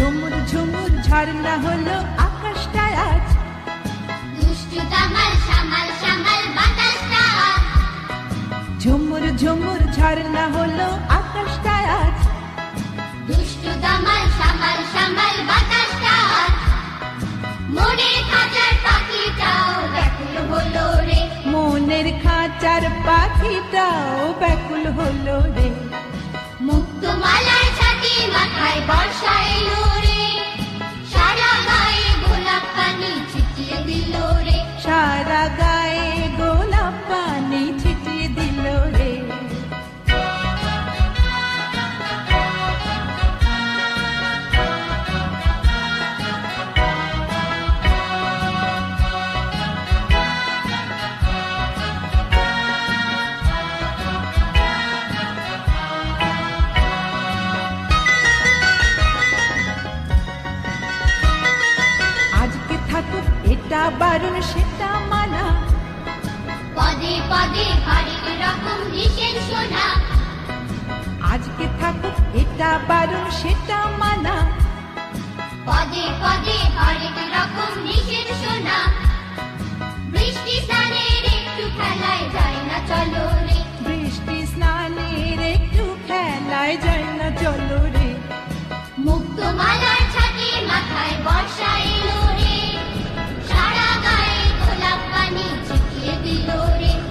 ঝুমুর ঝুমুর ঝর্ণা হলো আকাশটা আজ। সামাল সামাল ঝুমুর ঝুমুর ঝর্ণা হলো আকাশটা আজ। সামাল সামাল ব্যাকুল হলো রে। মনের খাঁচার পাখিটাও ব্যাকুল হলো রে। মুক্ত মালার ছাতি মাথায় বর্ষা এলো y el বারণ সেটা মানা। পদে পদে হরেক রকম নিষেধ শোনা। আজকে থাকুক এটা বারণ সেটা মানা। পদে পদে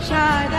shine.